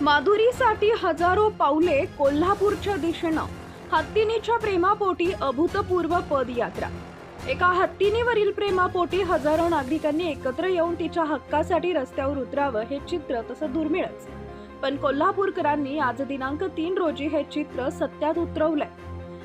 माधुरीसाठी हजारो पावले कोल्हापूरच्या दिशेनं. हत्तीनीच्या प्रेमापोटी अभूतपूर्व पदयात्रा. एका हत्तीनीवरील प्रेमापोटी हजारो नागरिकांनी एकत्र येऊन तिच्या हक्कासाठी रस्त्यावर उतरावं हे चित्र तसं दुर्मिळच. पण कोल्हापूरकरांनी आज दिनांक तीन रोजी हे चित्र सत्यात उतरवलंय.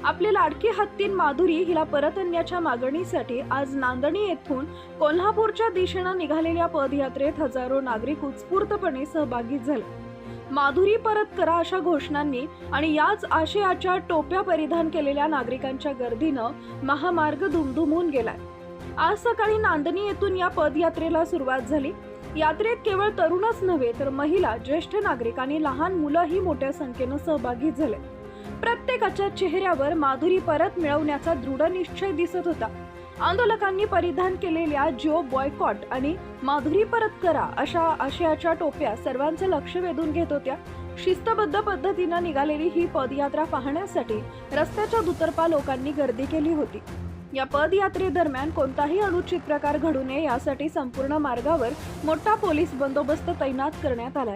आपली लाडकी हत्तीन माधुरी हिला परत आणण्याच्या मागणीसाठी आज नांदणी येथून कोल्हापूरच्या दिशेनं निघालेल्या पदयात्रेत हजारो नागरिक उत्स्फूर्तपणे सहभागी झाले. माधुरी परत करा अशा घोषणांनी आणि याच आशयाच्या टोप्या परिधान केलेल्या नागरिकांच्या गर्दीनं महामार्ग धुमधुमून गेलाय. आज सकाळी नांदणी येथून या पदयात्रेला सुरुवात झाली. यात्रेत केवळ तरुणच नव्हे तर महिला ज्येष्ठ नागरिक आणि लहान मुलंही मोठ्या संख्येनं सहभागी झाले. प्रत्येकाच्या चेहऱ्यावर माधुरी परत मिळवण्याचा दृढ निश्चय दिसत होता. आंदोलकांनी परिधान केलेल्या जिओ बॉयकॉट आणि माधुरी परत करा अशा आशयाच्या टोप्या सर्वांचं लक्ष वेधून घेत होत्या. शिस्तबद्ध पद्धतीनं निघालेली ही पदयात्रा पाहण्यासाठी रस्त्याच्या दुतर्फा लोकांनी गर्दी केली होती. या पदयात्रेदरम्यान कोणताही अनुचित प्रकार घडू नये यासाठी संपूर्ण मार्गावर मोठा पोलीस बंदोबस्त तैनात करण्यात आलाय.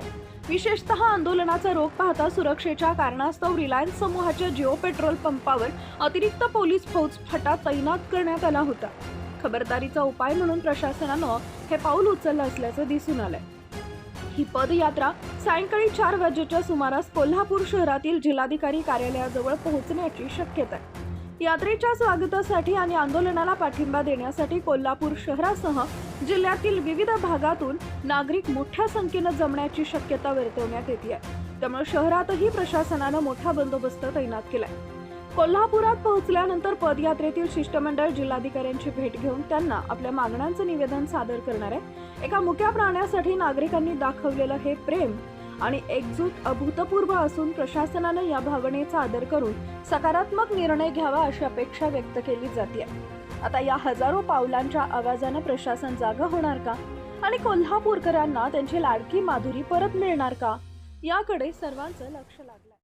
विशेषतः आंदोलनाचा रोग पाहता सुरक्षेच्या कारणास्तव रिलायन्स समूहाच्या जिओ पेट्रोल पंपावर अतिरिक्त पोलीस फौज फटा तैनात करण्यात आला होता. खबरदारीचा उपाय म्हणून प्रशासनानं हे पाऊल उचललं असल्याचं दिसून आलंय. ही पदयात्रा सायंकाळी चार वाजेच्या सुमारास कोल्हापूर शहरातील जिल्हाधिकारी कार्यालयाजवळ पोहोचण्याची शक्यता आहे. यात्रेच्या स्वागतासाठी आणि आंदोलनाला पाठिंबा देण्यासाठी कोल्हापूर शहरासह जिल्ह्यातील विविध भागातून नागरिक मोठ्या संख्येनं जमण्याची शक्यता वर्तवण्यात येते त्यामुळे शहरातही प्रशासनानं मोठा बंदोबस्त तैनात केलाय. कोल्हापुरात पोहोचल्यानंतर पदयात्रेतील शिष्टमंडळ जिल्हाधिकाऱ्यांची भेट घेऊन त्यांना आपल्या मागण्यांचं निवेदन सादर करणार आहे. एका मुक्या प्राण्यासाठी नागरिकांनी दाखवलेलं हे प्रेम आणि एकजूट अभूतपूर्व असून प्रशासनानं या भावनेचा आदर करून सकारात्मक निर्णय घ्यावा अशी अपेक्षा व्यक्त केली जाते आता या हजारो पावलांच्या आवाजानं प्रशासन जागा होणार का? आणि कोल्हापूरकरांना त्यांची लाडकी माधुरी परत मिळणार का? याकडे सर्वांचं लक्ष लागलं.